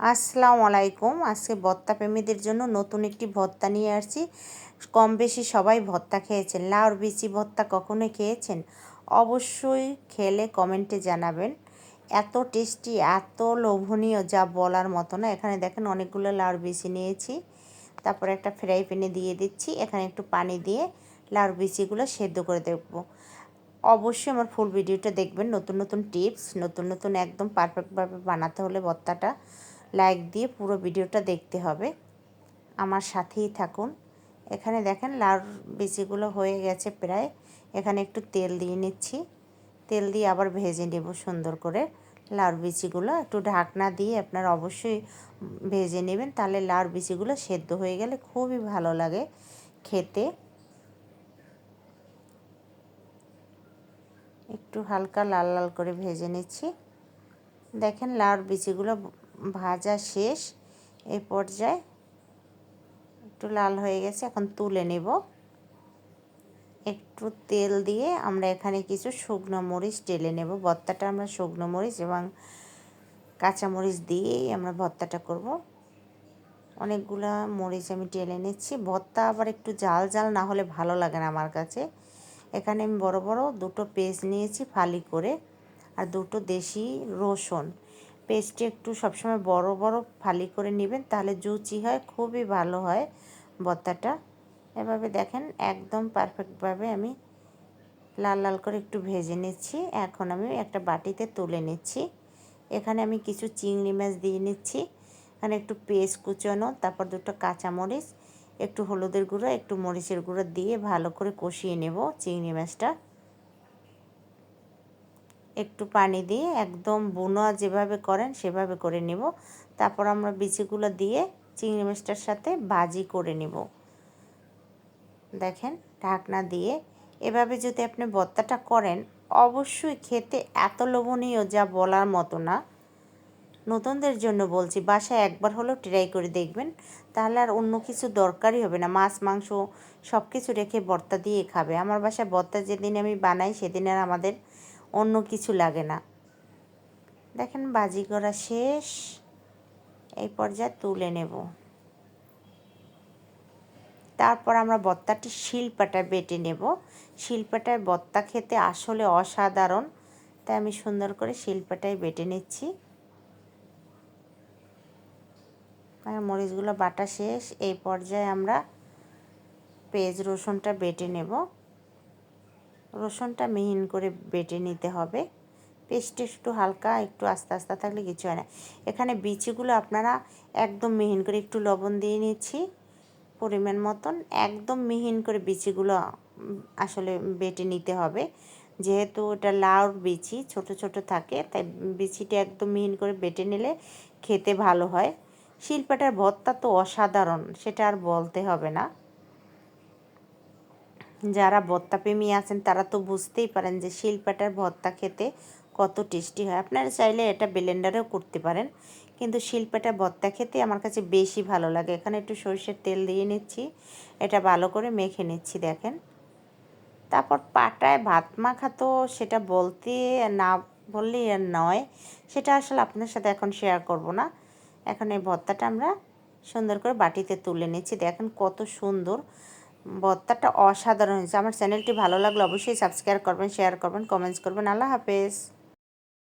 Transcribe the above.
আসসালামু আলাইকুম। আজকে ভত্তা প্রেমীদের জন্য নতুন একটি ভত্তা নিয়ে আসছি। কম বেশি সবাই ভত্তা খেয়েছেন। লাউর বিচি ভত্তা কখনো খেয়েছেন? অবশ্যই খেলে কমেন্টে জানাবেন। এত টেস্টি, এত লোভনীয় যা বলার মতো না। এখানে দেখেন অনেকগুলো লাউর বিচি নিয়েছি। তারপর একটা ফ্রাই প্যানে দিয়ে দিচ্ছি। এখানে একটু পানি দিয়ে লাউর বিচিগুলো সেদ্ধ করে দেখব অবশ্যই আমার ফুল ভিডিওটা দেখবেন। নতুন নতুন টিপস, নতুন নতুন একদম পারফেক্টভাবে বানাতে হলে ভত্তাটা লাইক দিয়ে পুরো ভিডিওটা দেখতে হবে। আমার সাথেই থাকুন। এখানে দেখেন লাউ বিচিগুলো হয়ে গেছে প্রায়। এখানে একটু তেল দিয়ে নিচ্ছি। তেল দিয়ে আবার ভেজে নেব সুন্দর করে। লাউর বিচিগুলো একটু ঢাকনা দিয়ে আপনারা অবশ্যই ভেজে নেবেন। তাহলে লাউর বিচিগুলো সেদ্ধ হয়ে গেলে খুবই ভালো লাগে খেতে। একটু হালকা লাল লাল করে ভেজে নিচ্ছি। দেখেন লাউর বিচিগুলো ভাজা শেষ। এই পর্যায়ে একটু লাল হয়ে গেছে, এখন তুলে নেব। একটু তেল দিয়ে আমরা এখানে কিছু শুকনো মরিচ টেলে নেব। ভর্তাটা আমরা শুকনো মরিচ এবং কাঁচা মরিচ দিয়েই আমরা ভর্তাটা করব। অনেকগুলা মরিচ আমি টেলে নিচ্ছি। ভর্তা আবার একটু জাল জাল না হলে ভালো লাগে না আমার কাছে। এখানে আমি বড় বড় দুটো পেস্ট নিয়েছি ফালি করে, আর দুটো দেশি রসুন। পেস্টটি একটু সবসময় বড় বড় ফালি করে নেবেন, তাহলে জুচি হয়, খুবই ভালো হয় বত্তাটা। এভাবে দেখেন, একদম পারফেক্টভাবে আমি লাল লাল করে একটু ভেজে নিচ্ছি। এখন আমি একটা বাটিতে তুলে নিচ্ছি। এখানে আমি কিছু চিংড়ি মাছ দিয়ে নিচ্ছি। এখানে একটু পেস্ট কুচানো, তারপর দুটো কাঁচামরিচ, একটু হলুদের গুঁড়ো, একটু মরিচের গুঁড়ো দিয়ে ভালো করে কষিয়ে নেব চিংড়ি মাছটা। একটু পানি দিয়ে একদম বুনোয়া যেভাবে করেন সেভাবে করে নেব। তারপর আমরা বিচিগুলো দিয়ে চিংড়ি মাছটার সাথে ভাজি করে নেব। দেখেন, ঢাকনা দিয়ে। এভাবে যদি আপনি বত্তাটা করেন, অবশ্যই খেতে এত লোভনীয় যা বলার মতো না। নতুনদের জন্য বলছি, বাসায় একবার হলেও ট্রাই করে দেখবেন। তাহলে আর অন্য কিছু দরকারই হবে না। মাছ, মাংস সব কিছু রেখে ভর্তা দিয়ে খাবে। আমার বাসায় ভর্তা যেদিন আমি বানাই, সেদিন আর আমাদের অন্য কিছু লাগে না। দেখেন বাজি করা শেষ। এই পর্যায়ে তুলে নেব। তারপর আমরা বত্তাটি শিলপাটায় বেটে নেব। শিলপাটায় বত্তা খেতে আসলে অসাধারণ। তাই আমি সুন্দর করে শিলপাটায় বেটে নিচ্ছি। মরিচগুলো বাটা শেষ। এই পর্যায়ে আমরা পেঁয়াজ রসুনটা বেটে নেব। রসুনটা মিহিন করে বেটে নিতে হবে। পেস্টে একটু হালকা, একটু আস্তে আস্তে থাকলে কিছু হয় না। এখানে বিচিগুলো আপনারা একদম মিহিন করে একটু লবণ দিয়ে নিচ্ছি, পরিমাণ মতন। একদম মিহিন করে বিচিগুলো আসলে বেটে নিতে হবে। যেহেতু ওটা লাউর বিচি, ছোট ছোট থাকে, তাই বিচিটা একদম মিহিন করে বেটে নিলে খেতে ভালো হয়। শিল্পাটার ভর্তা তো অসাধারণ, সেটা আর বলতে হবে না। যারা ভর্তাপ্রেমী আছেন, তারা তো বুঝতেই পারেন যে শিল্পাটার ভর্তা খেতে কত টেস্টি হয়। আপনারা চাইলে এটা ব্লেন্ডারেও করতে পারেন, কিন্তু শিল্পাটা ভর্তা খেতে আমার কাছে বেশি ভালো লাগে। এখানে একটু সরষের তেল দিয়ে নিচ্ছি, এটা ভালো করে মেখে নিচ্ছি, দেখেন। তারপর পাটায় ভাত মাখা তো সেটা বলতে না, বললেই আর নয়, সেটা আসলে আপনার সাথে এখন শেয়ার করব না। এখন এই ভর্তাটা আমরা সুন্দর করে বাটিতে তুলে নিচ্ছি, দেখেন কত সুন্দর। ভর্তাটা অসাধারণ হয়েছে। আমার চ্যানেলটি ভালো লাগলে অবশ্যই সাবস্ক্রাইব করবেন শেয়ার করবেন কমেন্টস করবেন। আল্লাহ হাফেজ।